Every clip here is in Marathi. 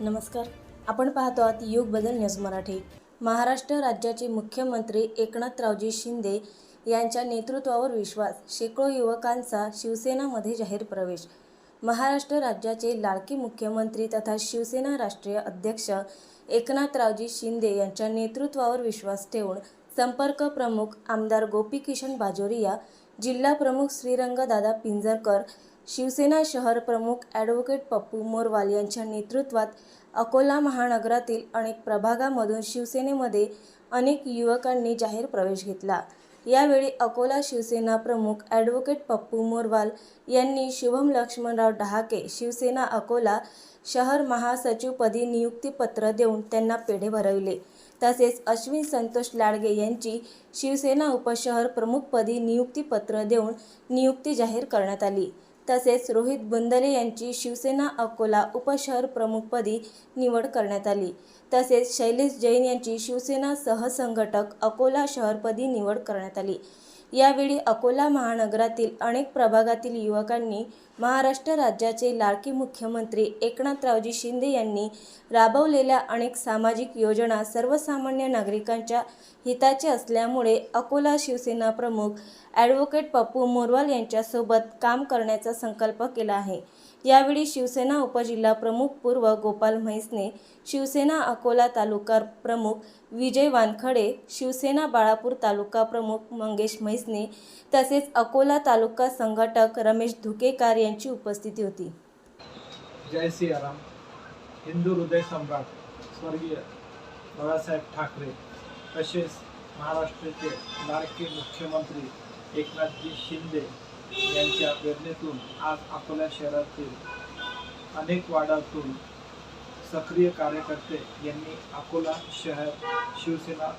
नमस्कार. आपण पाहतो आहात युग बदल न्यूज मराठी. महाराष्ट्र राज्याचे मुख्यमंत्री एकनाथरावजी शिंदे यांच्या नेतृत्वावर विश्वास शेकडो युवकांचा शिवसेनामध्ये जाहीर प्रवेश. महाराष्ट्र राज्याचे लाडके मुख्यमंत्री तथा शिवसेना राष्ट्रीय अध्यक्ष एकनाथरावजी शिंदे यांच्या नेतृत्वावर विश्वास ठेवून संपर्क प्रमुख आमदार गोपीकिशन बाजोरिया जिल्हा प्रमुख श्रीरंगदादा पिंजरकर शिवसेना शहर प्रमुख ॲडव्होकेट पप्पू मोरवाल यांच्या नेतृत्वात अकोला महानगरातील अनेक प्रभागामधून शिवसेनेमध्ये अनेक युवकांनी जाहीर प्रवेश घेतला. यावेळी अकोला शिवसेना प्रमुख ॲडव्होकेट पप्पू मोरवाल यांनी शुभम लक्ष्मणराव डहाके शिवसेना अकोला शहर महासचिवपदी नियुक्तीपत्र देऊन त्यांना पेढे भरविले. तसेच अश्विन संतोष लाडगे यांची शिवसेना उपशहर प्रमुखपदी नियुक्तीपत्र देऊन नियुक्ती जाहीर करण्यात आली. तसेच रोहित बुंदले यांची शिवसेना अकोला उपशहर प्रमुखपदी निवड करण्यात आली. तसेच शैलेश जैन यांची शिवसेना सहसंघटक अकोला शहरपदी निवड करण्यात आली. यावेळी अकोला महानगरातील अनेक प्रभागातील युवकांनी महाराष्ट्र राज्याचे लाडकी मुख्यमंत्री एकनाथरावजी शिंदे यांनी राबवलेल्या अनेक सामाजिक योजना सर्वसामान्य नागरिकांच्या हिताचे असल्यामुळे अकोला शिवसेना प्रमुख ॲडव्होकेट पप्पू मोरवाल यांच्यासोबत काम करण्याचा संकल्प केला आहे. यावेळी शिवसेना उपजिल्हा प्रमुख पूर्व गोपाल म्हैसने शिवसेना अकोला तालुका प्रमुख विजय वानखडे शिवसेना बाळापूर तालुका प्रमुख मंगेश म्हैसने तसेच अकोला तालुका संघटक रमेश धुकेकार यांची उपस्थिती होती. जय सियाराम. हिंदू हृदय सम्राट स्वर्गीय बाळासाहेब ठाकरे तसेच महाराष्ट्राचे लाडके मुख्यमंत्री एकनाथजी शिंदे यांच्या प्रेरणेतून आज अकोला शहरातील अनेक वाड्यातून सक्रिय कार्यकर्ते यांनी अकोला शहर शिवसेना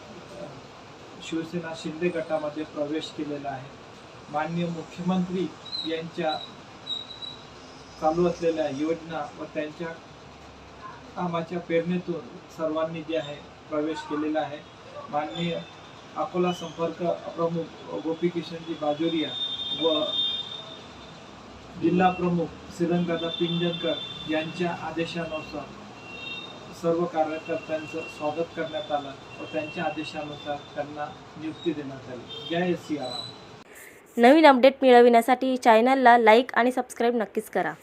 शिवसेना शिंदे गटामध्ये प्रवेश केलेला आहे. माननीय मुख्यमंत्री यांच्या चालू असलेल्या योजना व त्यांच्या कामाच्या प्रेरणेतून सर्वांनी जे आहे प्रवेश केलेला आहे. माननीय अकोला संपर्क प्रमुख गोपीकिशनजी बाजोरिया व जिल्हा प्रमुख श्रीरंगदा पिंजनकर यांच्या आदेशानुसार सर्व कार्यकर्त्यांचं स्वागत करण्यात आलं व त्यांच्या आदेशानुसार त्यांना नियुक्ती देण्यात आली. जय सियाराम नवीन अपडेट मिळविण्यासाठी चॅनलला लाईक आणि सबस्क्राईब नक्कीच करा.